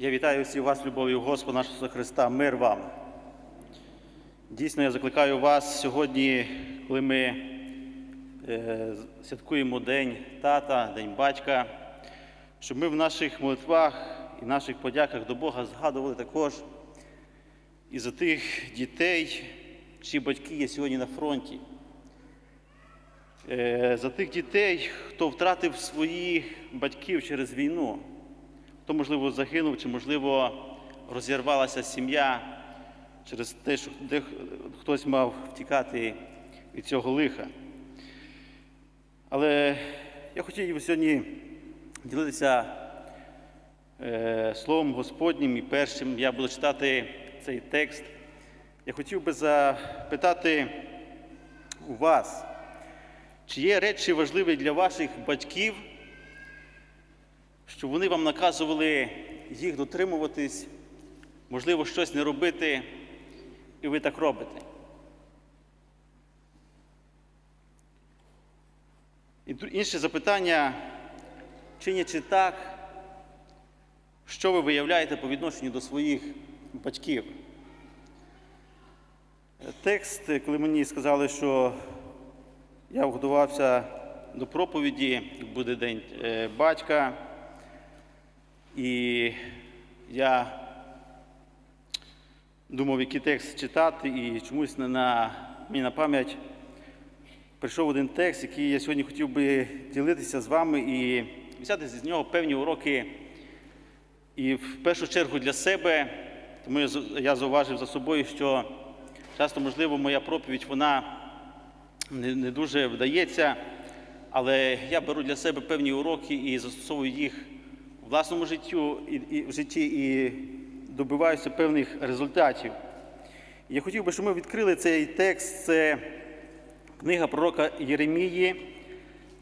Я вітаю всіх вас, любов'ю Господа нашого Христа, мир вам. Дійсно, я закликаю вас сьогодні, коли ми е, святкуємо День тата, День батька, щоб ми в наших молитвах і наших подяках до Бога згадували також і за тих дітей, чиї батьки є сьогодні на фронті. Е, За тих дітей, хто втратив своїх батьків через війну, хто, можливо, загинув, чи, можливо, розірвалася сім'я через те, що хтось мав втікати від цього лиха. Але я хотів сьогодні ділитися е, Словом Господнім і першим я буду читати цей текст. Я хотів би запитати у вас, чи є речі важливі для ваших батьків, що вони вам наказували їх дотримуватись, можливо, щось не робити, і ви так робите. І інше запитання, чинячи так, що ви виявляєте по відношенню до своїх батьків? Текст, коли мені сказали, що я готувався до проповіді, буде День е, батька, і я думав, який текст читати, і чомусь на, на, мені на пам'ять прийшов один текст, який я сьогодні хотів би ділитися з вами і взяти з нього певні уроки. І в першу чергу для себе, тому я зауважив за собою, що часто, можливо, моя проповідь вона не, не дуже вдається, але я беру для себе певні уроки і застосовую їх власному життю і, і в житті і добиваюся певних результатів. Я хотів би, щоб ми відкрили цей текст. Це книга пророка Єремії,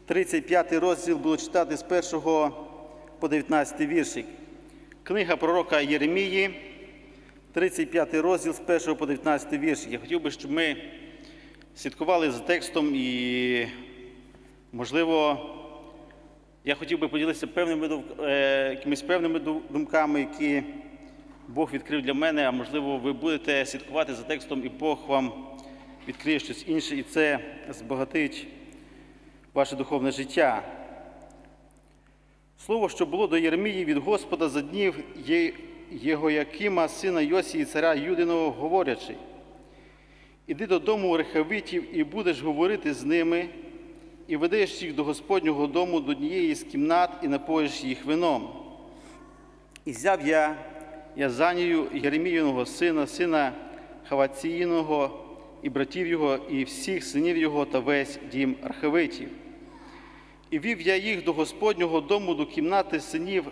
35 розділ було читати з 1 по 19 віршик. Книга пророка Єремії, 35 розділ з 1 по 19 віршик. Я хотів би, щоб ми слідкували за текстом і, можливо, я хотів би поділитися певними е, якимись певними думками, які Бог відкрив для мене, а можливо, ви будете слідкувати за текстом, і Бог вам відкриє щось інше, і це збагатить ваше духовне життя. Слово, що було до Єремії від Господа за днів Єгоякима, сина Йосії, царя Юдиного, говорячи, Іди додому рехавитів і будеш говорити з ними, і ведеш їх до Господнього дому, до однієї з кімнат, і напоїш їх вином. І взяв я Язанію Єреміїного сина, сина Хаваціїного, і братів його, і всіх синів його та весь дім архавитів. І вів я їх до Господнього дому, до кімнати синів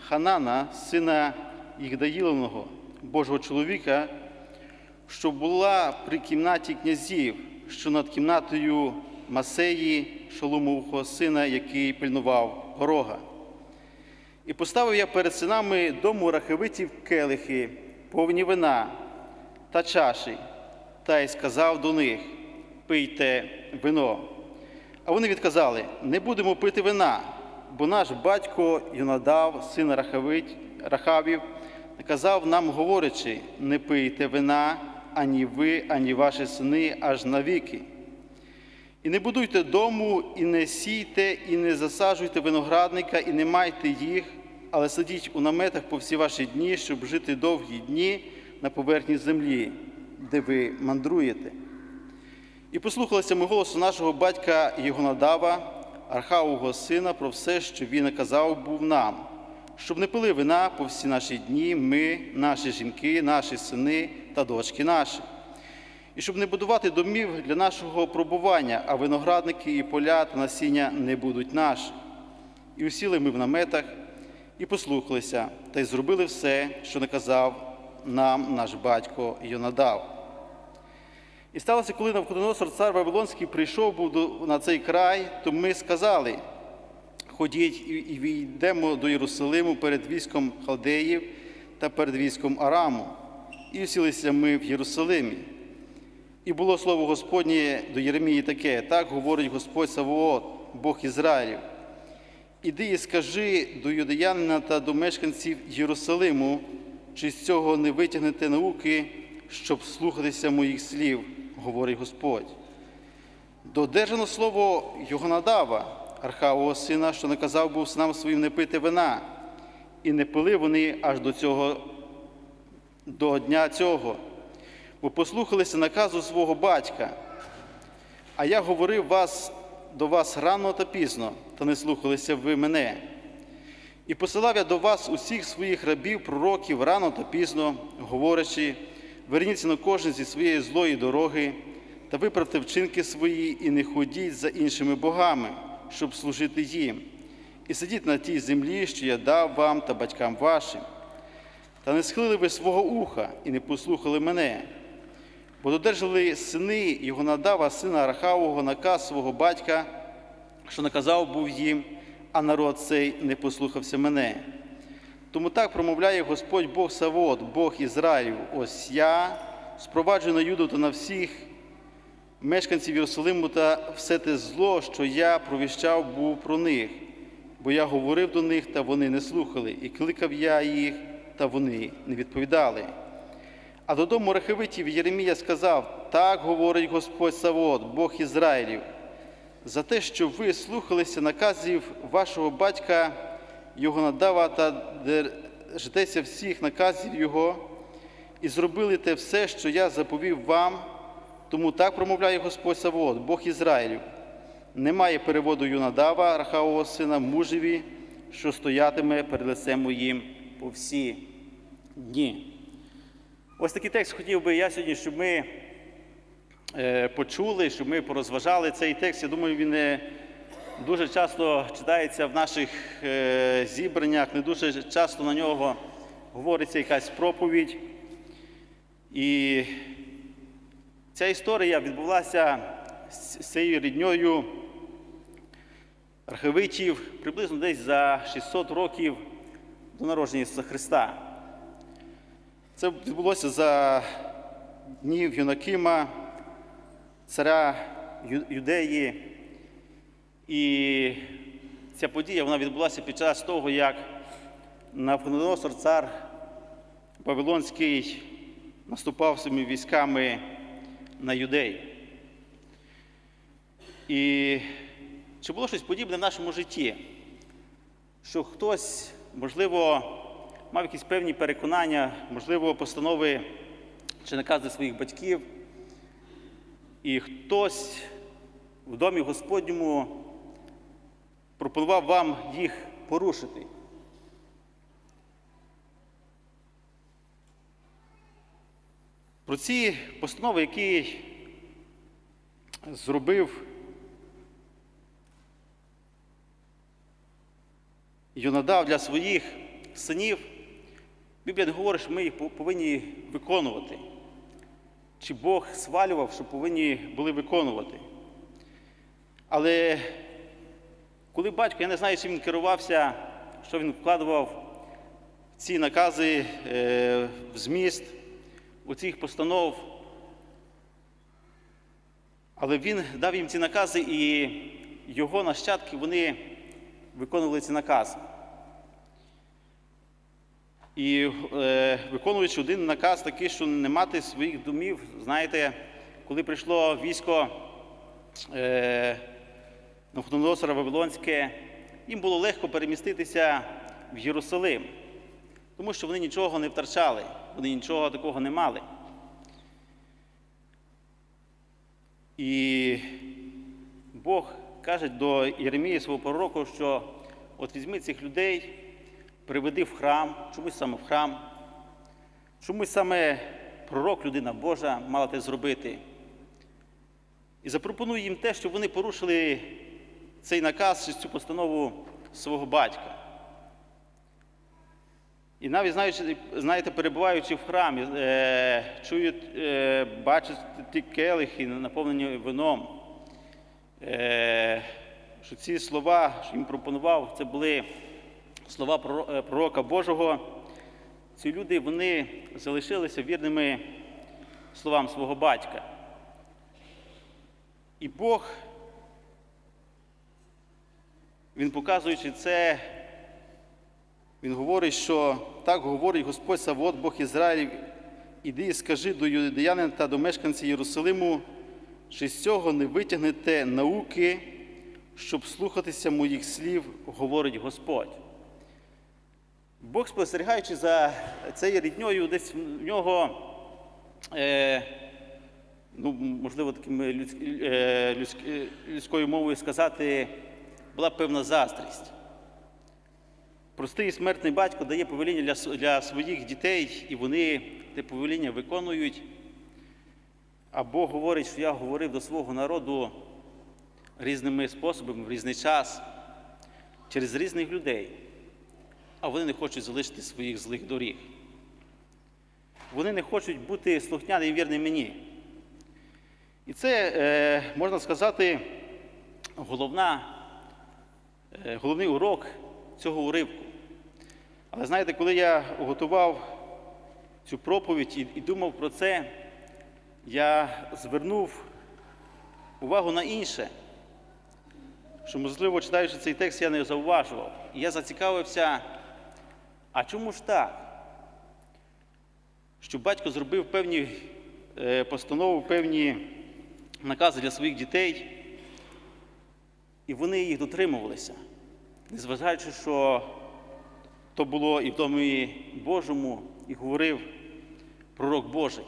Ханана, сина Їгдаїловного, Божого чоловіка, що була при кімнаті князів, що над кімнатою Масеї, Шоломового сина, який пильнував горога. І поставив я перед синами дому рахевитів келихи, повні вина та чаші, та й сказав до них: пийте вино. А вони відказали: не будемо пити вина, бо наш батько Йонадав, син Рахавів, наказав нам, говорячи: не пийте вина ані ви, ані ваші сини, аж навіки. І не будуйте дому, і не сійте, і не засаджуйте виноградника, і не майте їх, але сидіть у наметах по всі ваші дні, щоб жити довгі дні на поверхні землі, де ви мандруєте. І послухалися ми голосу нашого батька Єгонадава, Архаового сина, про все, що він наказав був нам, щоб не пили вина по всі наші дні, ми, наші жінки, наші сини та дочки наші. І щоб не будувати домів для нашого пробування, а виноградники і поля та насіння не будуть наші. І усіли ми в наметах, і послухалися, та й зробили все, що наказав нам наш батько Йонадав. І сталося, коли Навходоносор, цар Вавилонський, прийшов був на цей край, то ми сказали: ходіть і, війдемо до Єрусалиму перед військом халдеїв та перед військом Араму. І всілися ми в Єрусалимі. І було слово Господнє до Єремії таке: так говорить Господь Савоот, Бог Ізраїлів. Іди і скажи до юдеянина та до мешканців Єрусалиму, чи з цього не витягнете науки, щоб слухатися моїх слів, говорить Господь. Додержано слово Йогонадава, Архавого сина, що наказав був синам своїм не пити вина, і не пили вони аж до цього до дня цього, бо послухалися наказу свого батька. А я говорив вас до вас рано та пізно, та не слухалися ви мене. І посилав я до вас усіх своїх рабів, пророків рано та пізно, говорячи, верніться на кожен зі своєї злої дороги та виправте вчинки свої, і не ходіть за іншими богами, щоб служити їм, і сидіть на тій землі, що я дав вам та батькам вашим. Та не схилили ви свого уха і не послухали мене, бо додержали сини його надава, сина Арахавого, наказ свого батька, що наказав був їм, а народ цей не послухався мене. Тому так промовляє Господь Бог Савод, Бог Ізраїлів. Ось я спроваджую на Юду та на всіх мешканців Єрусалиму та все те зло, що я провіщав був про них, бо я говорив до них, та вони не слухали, і кликав я їх, та вони не відповідали. А додому Рахевитів Єремія сказав: Так говорить Господь Савод, Бог Ізраїлів, за те, що ви слухалися наказів вашого батька Йогонадава та держитеся всіх наказів Його, і зробили те все, що я заповів вам, тому так промовляє Господь Савод, Бог Ізраїлів. Немає переводу Юнадава, Рахавого сина, мужеві, що стоятиме перед лицем моїм по всі дні. Ось такий текст хотів би я сьогодні, щоб ми е, почули, щоб ми порозважали цей текст. Я думаю, він не дуже часто читається в наших е, зібраннях, не дуже часто на нього говориться якась проповідь. І ця історія відбулася з цією рідньою архивитів приблизно десь за 600 років до народження Ісуса Христа. Це відбулося за днів Юнакима, царя Юдеї. І ця подія вона відбулася під час того, як Навходоносор, цар Вавилонський, наступав своїми військами на юдей. І чи було щось подібне в нашому житті? Що хтось, можливо, мав якісь певні переконання, можливо, постанови чи накази своїх батьків, і хтось в домі Господньому пропонував вам їх порушити. Про ці постанови, які зробив Йонадав для своїх синів, Біблія не говорить, що ми їх повинні виконувати. Чи Бог свалював, що повинні були виконувати. Але коли батько, я не знаю, чим він керувався, що він вкладував в ці накази е, в зміст, у цих постанов, але він дав їм ці накази, і його нащадки вони виконували ці накази. І е, виконуючи один наказ такий, що не мати своїх домів, знаєте, коли прийшло військо е, Навходоносора Вавилонське, їм було легко переміститися в Єрусалим, тому що вони нічого не втрачали, вони нічого такого не мали. І Бог каже до Єремії свого пророку, що от візьми цих людей, приведи в храм, чомусь саме в храм, чомусь саме пророк, людина Божа, мала те зробити. І запропонуй їм те, щоб вони порушили цей наказ цю постанову свого батька. І навіть знаючи, знаєте, перебуваючи в храмі, е, чують, е, бачать ті келихи, наповнені вином, е, що ці слова, що їм пропонував, це були слова е, пророка Божого. Ці люди вони залишилися вірними словам свого батька. І Бог він показуючи це, він говорить, що так говорить Господь Савод, Бог Ізраїлів, іди і скажи до юдеянин та до мешканців Єрусалиму, чи з цього не витягнете науки, щоб слухатися моїх слів, говорить Господь. Бог, спостерігаючи за цією рідньою, десь в нього, е, ну, можливо, таким людсь, е, людськ- людською мовою сказати, була певна заздрість. Простий смертний батько дає повеління для, для своїх дітей, і вони те повеління виконують. А Бог говорить, що я говорив до свого народу різними способами в різний час, через різних людей, а вони не хочуть залишити своїх злих доріг. Вони не хочуть бути слухняними і вірними мені. І це, е, можна сказати, головна, е, головний урок цього уривку. Але знаєте, коли я готував цю проповідь і думав про це, я звернув увагу на інше, що, можливо, читаючи цей текст, я не зауважував. І я зацікавився, а чому ж так? Що батько зробив певні е, постанови, певні накази для своїх дітей, і вони їх дотримувалися, незважаючи, що то було і в домі Божому, і говорив пророк Божий,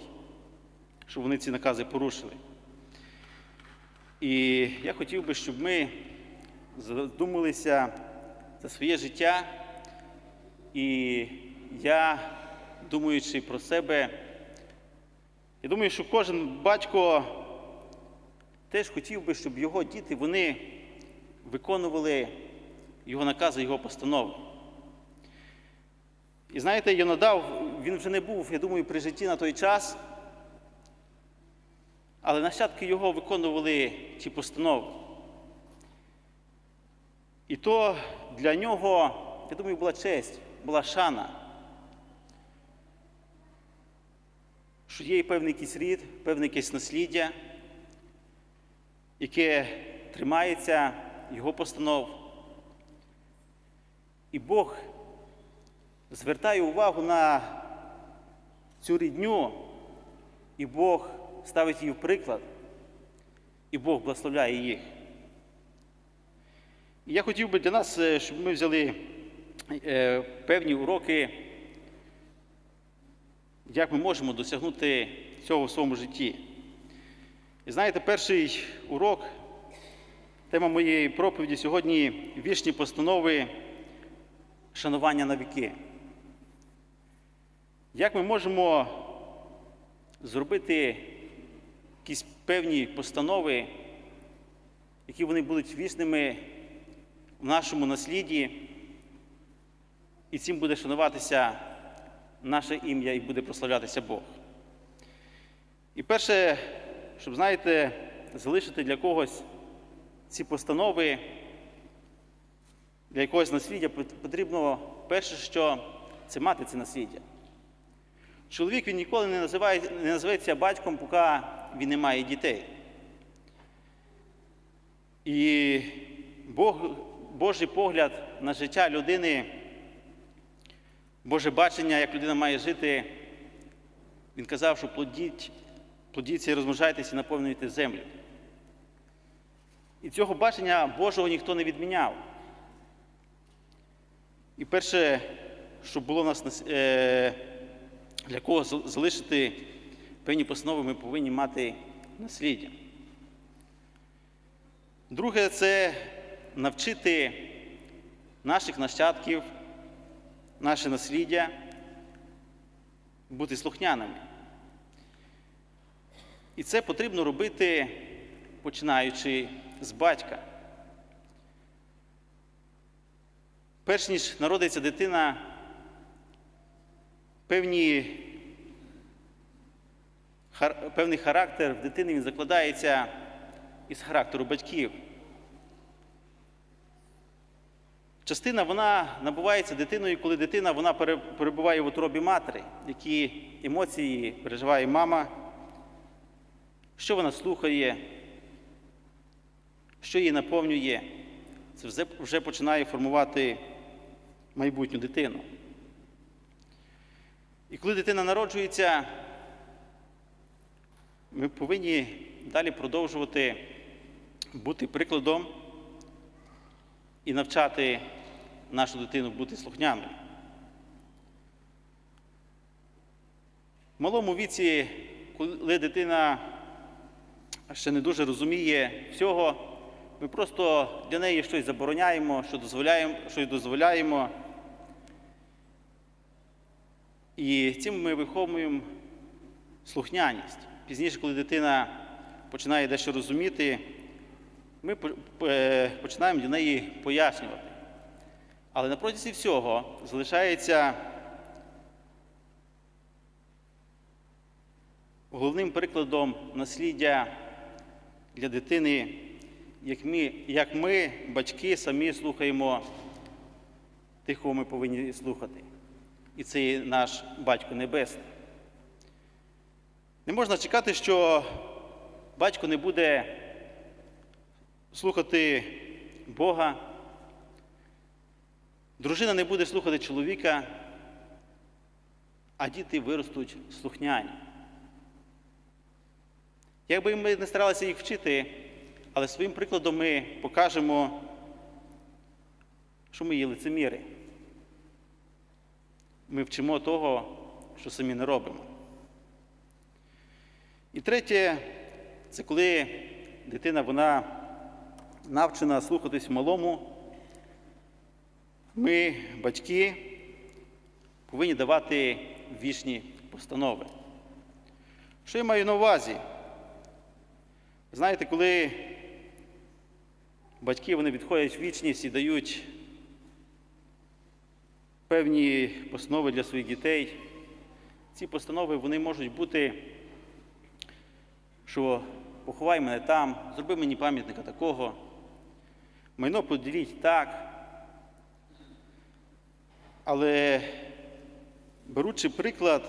що вони ці накази порушили. І я хотів би, щоб ми задумалися за своє життя, і я, думаючи про себе, я думаю, що кожен батько теж хотів би, щоб його діти вони виконували його накази, його постанови. І знаєте, Йонадав, він вже не був, я думаю, при житті на той час, але нащадки його виконували ті постанови. І то для нього, я думаю, була честь, була шана, що є певний якийсь рід, певне якесь насліддя, яке тримається його постанов. І Бог звертає увагу на цю рідню, і Бог ставить її в приклад, і Бог благословляє їх. І я хотів би для нас, е, щоб ми взяли певні уроки, як ми можемо досягнути цього в своєму житті. І знаєте, перший урок, тема моєї проповіді сьогодні вічні постанови шанування на віки. Як ми можемо зробити якісь певні постанови, які вони будуть вічними в нашому насліді, і цим буде шануватися наше ім'я і буде прославлятися Бог. І перше, щоб, знаєте, залишити для когось ці постанови, для якогось насліддя потрібно перше, що це мати це насліддя. Чоловік він ніколи не, називає, не називається батьком, поки він не має дітей. І Бог, Божий погляд на життя людини, Боже бачення, як людина має жити, він казав, що плодіть, плодіться і розмножайтеся і наповнюйте землю. І цього бачення Божого ніхто не відміняв. І перше, що було в нас е, для кого залишити певні постанови, ми повинні мати насліддя. Друге, це навчити наших нащадків, наше насліддя бути слухняними. І це потрібно робити, починаючи з батька. Перш ніж народиться дитина, певні, хар, певний характер в дитини він закладається із характеру батьків. Частина вона набувається дитиною, коли дитина вона перебуває в утробі матері, які емоції переживає мама, що вона слухає, що її наповнює, це вже- починає формувати майбутню дитину. І коли дитина народжується, ми повинні далі продовжувати бути прикладом і навчати нашу дитину бути слухняною. В малому віці, коли дитина ще не дуже розуміє всього, ми просто для неї щось забороняємо, що дозволяємо, щось дозволяємо. І цим ми виховуємо слухняність. Пізніше, коли дитина починає дещо розуміти, ми е, починаємо для неї пояснювати. Але на протязі всього залишається головним прикладом насліддя для дитини, як ми, як ми, батьки, самі слухаємо тих, кого ми повинні слухати. І це є наш батько Небесний. Не можна чекати, що батько не буде слухати Бога, дружина не буде слухати чоловіка, а діти виростуть слухняні. Якби ми не старалися їх вчити, але своїм прикладом ми покажемо, що ми є лицеміри. Ми вчимо того, що самі не робимо. І третє, це коли дитина вона навчена слухатись малому, ми, батьки, повинні давати вічні постанови. Що я маю на увазі? Знаєте, коли батьки вони відходять в вічність і дають певні постанови для своїх дітей, ці постанови вони можуть бути, що поховай мене там, зроби мені пам'ятника такого, майно поділіть так. Але беручи приклад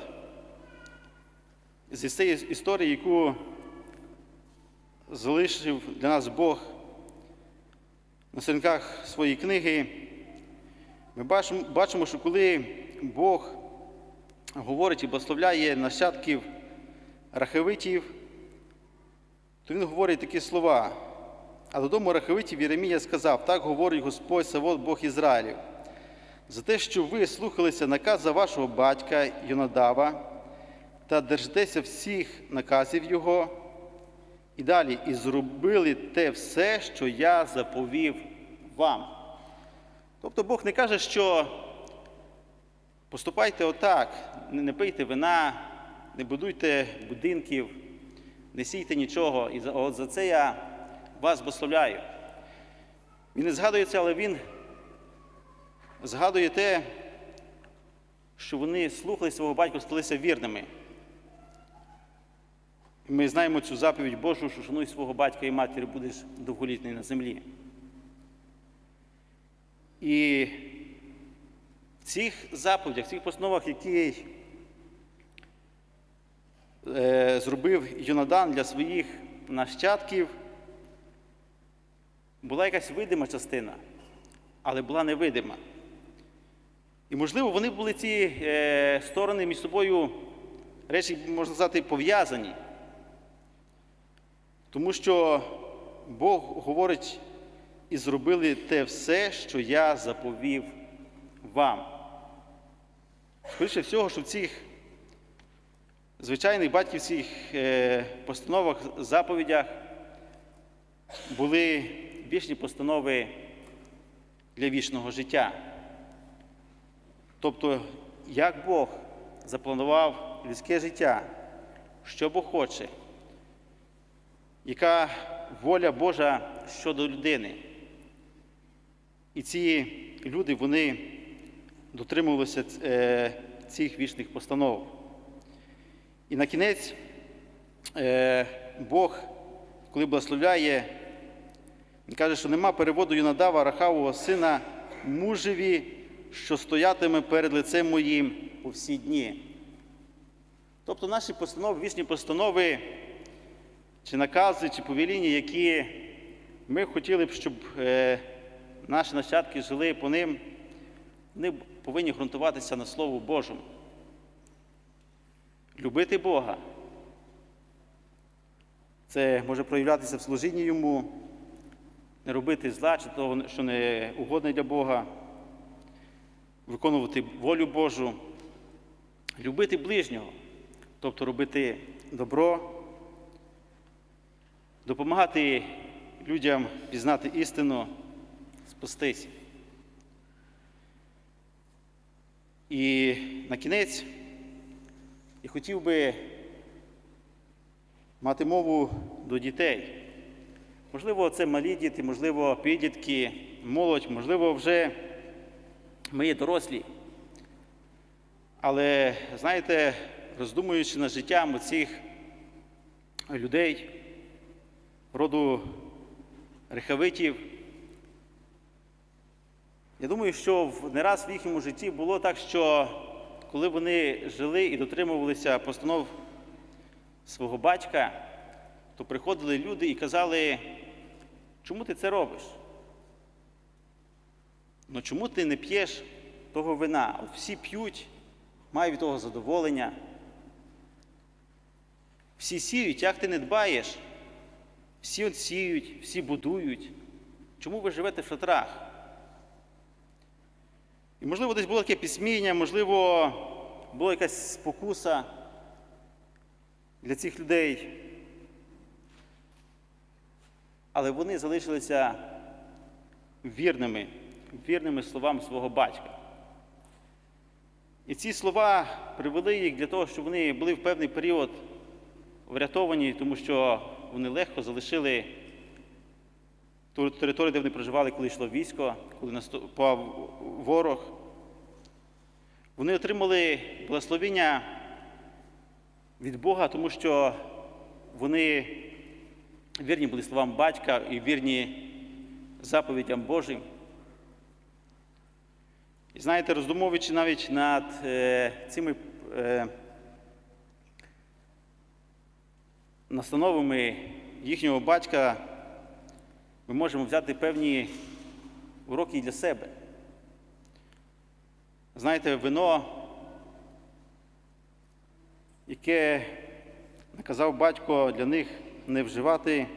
зі цієї історії, яку залишив для нас Бог на сторінках своєї книги, ми бачимо, що коли Бог говорить і благословляє нащадків рахавитів, то він говорить такі слова. А додому рахавитів Єремія сказав: так говорить Господь Савод, Бог Ізраїлів, за те, що ви слухалися наказа вашого батька Йонадава та держитеся всіх наказів Його, і далі і зробили те все, що я заповів вам. Тобто Бог не каже, що поступайте отак, не пийте вина, не будуйте будинків, не сійте нічого. І от за це я вас благословляю. Він не згадує це, але він згадує те, що вони слухали свого батька, сталися вірними. Ми знаємо цю заповідь Божу, що шануй свого батька і матір, будеш довголітний на землі. І в цих заповідях, в цих постановах, які е, зробив Йонадан для своїх нащадків, була якась видима частина, але була невидима. І, можливо, вони були ці е, сторони між собою, речі, можна сказати, пов'язані. Тому що Бог говорить і зробили те все, що я заповів вам. Скоріше всього, що в цих звичайних батьківських е, постановах, заповідях були вічні постанови для вічного життя. Тобто, як Бог запланував людське життя, що Бог хоче, яка воля Божа щодо людини. І ці люди вони дотримувалися е, цих вічних постанов. І на кінець е, Бог, коли благословляє, він каже, що нема переводу Юнадава, Рахавого сина мужеві, що стоятиме перед лицем моїм у всі дні. Тобто наші постанови, вічні постанови, чи накази, чи повеління, які ми хотіли б, щоб е, наші нащадки жили по ним, вони повинні ґрунтуватися на Слову Божому. Любити Бога. Це може проявлятися в служінні йому, не робити зла чи того, що не угодне для Бога, виконувати волю Божу, любити ближнього, тобто робити добро, допомагати людям пізнати істину, спастись. І на кінець я хотів би мати мову до дітей. Можливо, це малі діти, можливо, підлітки, молодь, можливо, вже ми є дорослі. Але, знаєте, роздумуючи над життям оцих людей, роду рехавитів, я думаю, що не раз в їхньому житті було так, що коли вони жили і дотримувалися постанов свого батька, то приходили люди і казали, чому ти це робиш? Ну чому ти не п'єш того вина? От всі п'ють, мають від того задоволення. Всі сіють, як ти не дбаєш? Всі от сіють, всі будують. Чому ви живете в шатрах? І, можливо, десь було таке пісміння, можливо, була якась спокуса для цих людей. Але вони залишилися вірними, вірними словам свого батька. І ці слова привели їх для того, щоб вони були в певний період врятовані, тому що вони легко залишили ту територію, де вони проживали, коли йшло військо, коли наступав ворог. Вони отримали благословіння від Бога, тому що вони вірні були словам батька і вірні заповідям Божим. І знаєте, роздумовуючи навіть над е, цими е, настановами їхнього батька, ми можемо взяти певні уроки і для себе. Знаєте, вино, яке наказав батько для них не вживати,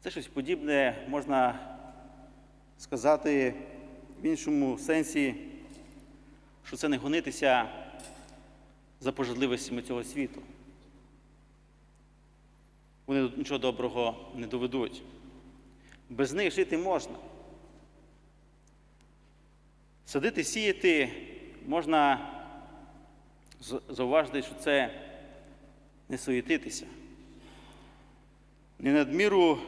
це щось подібне, можна сказати в іншому сенсі, що це не гонитися за пожадливостями цього світу. Вони нічого доброго не доведуть. Без них жити можна. Садити, сіяти можна зауважити, що це не суєтитися. Не надміру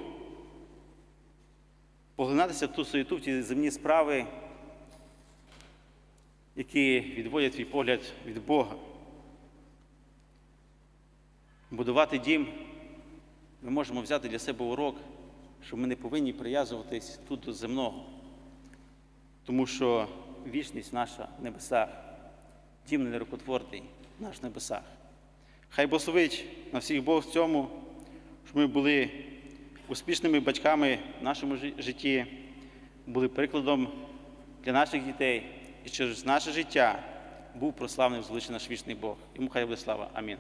поглинатися в ту суєту, в ті земні справи, які відводять твій погляд від Бога. Будувати дім ми можемо взяти для себе урок, що ми не повинні прив'язуватись тут до земного, тому що вічність наша в небесах, дім не нерукотворний наш в небесах. Хай благословить на всіх Бог в цьому, щоб ми були успішними батьками в нашому житті, були прикладом для наших дітей і через наше життя був прославлений звеличений наш вічний Бог. Йому хай буде слава. Амінь.